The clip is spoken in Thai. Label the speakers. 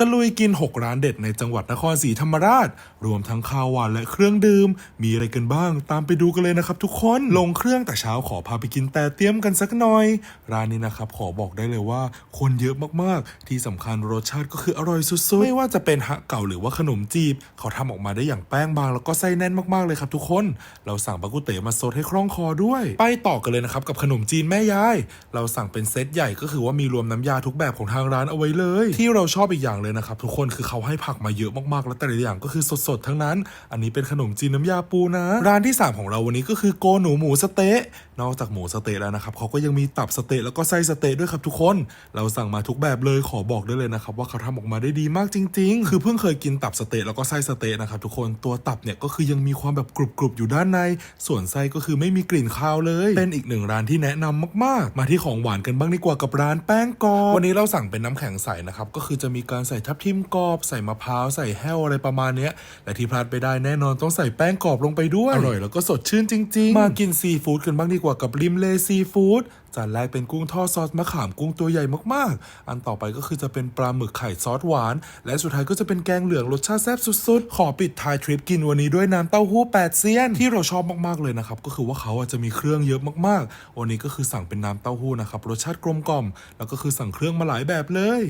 Speaker 1: ตะลุยกิน 6 ร้านเด็ดในจังหวัดนครศรีธรรมราช รวมทั้งข้าวหวานและเครื่องดื่ม มีอะไรกันบ้าง ตามไปดูกันเลยนะครับทุกคน ลงเครื่องแต่เช้าขอพาไปกินแต่เตี้ยมกันสักหน่อย ร้านนี้นะครับขอบอกได้เลยว่า คนเยอะมากๆ ที่สำคัญรสชาติก็คืออร่อยสุดๆ ไม่ว่าจะเป็นฮะเก่าหรือว่าขนมจีบ เขาทำออกมาได้อย่างแป้งบางแล้วก็ไส้แน่นมากๆเลยครับทุกคน เราสั่งบากุเตมาซดให้คล่องคอด้วย ไปต่อกันเลยนะครับกับขนมจีนแม่ยาย เราสั่งเป็นเซตใหญ่ก็คือว่ามีรวมน้ำยาทุกแบบของทางร้านเอาไว้เลย ที่เราชอบอีกอย่างเลยนะครับทุกคนคือเขาให้ผักมาเยอะมากๆ แล้วแต่ละอย่างก็คือสดๆ ทั้งนั้น อันนี้เป็นขนมจีนน้ำยาปูนะ ร้านที่ 3 ของเราวันนี้ก็คือโกหนูหมูสเต๊ะ นอกจากหมูสเต๊ะแล้วนะครับเขาก็ยังมีตับสเต๊ะแล้วก็ไส้สเต๊ะด้วยครับทุกคน เราสั่งมาทุกแบบเลยขอบอกได้เลยนะครับว่าเขาทำออกมาได้ดีมากจริง ๆ คือเพิ่งเคยกินตับสเต๊ะแล้วก็ไส้สเต๊ะนะครับทุกคนตัวตับเนี่ยก็คือยังมีความแบบกรุบๆอยู่ด้านใน ส่วนไส้ก็คือไม่มีกลิ่นคาวเลย เป็นอีกหนึ่งร้านที่แนะนำมากๆ มาที่ของหวานกันบ้างดีกว่ากับร้านแป้งกรอบวันนี้เราสั่งเป็นน้ำแข็งใสนะครับก็คือจะมีการใส่ทับทิมกรอบใส่มะพร้าวใส่แห้วอะไรประมาณเนี้ยและที่พลาดไปได้แน่นอนต้องใส่แป้งกรอบลงไปด้วยอร่อยแล้วก็สดชื่นจริง ๆ มากินซีฟู้ดกันบ้างดีกว่ากับริมเลซีฟู้ดจานแรกเป็นกุ้งทอดซอสมะขามกุ้งตัวใหญ่มากๆ อันต่อไปก็คือจะเป็นปลาหมึกไข่ซอสหวาน และสุดท้ายก็จะเป็นแกงเหลืองรสชาติแซ่บสุดๆ ขอปิดท้ายทริปกินวันนี้ด้วยน้ำเต้าหู้แปดเซียน ที่เราชอบมากๆเลยนะครับ ก็คือว่าเขาอะจะมีเครื่องเยอะมากๆ วันนี้ก็คือสั่งเป็นน้ำเต้าหู้นะครับรสชาติกลมกล่อม แล้วก็คือสั่งเครื่องมาหลายแบบเลย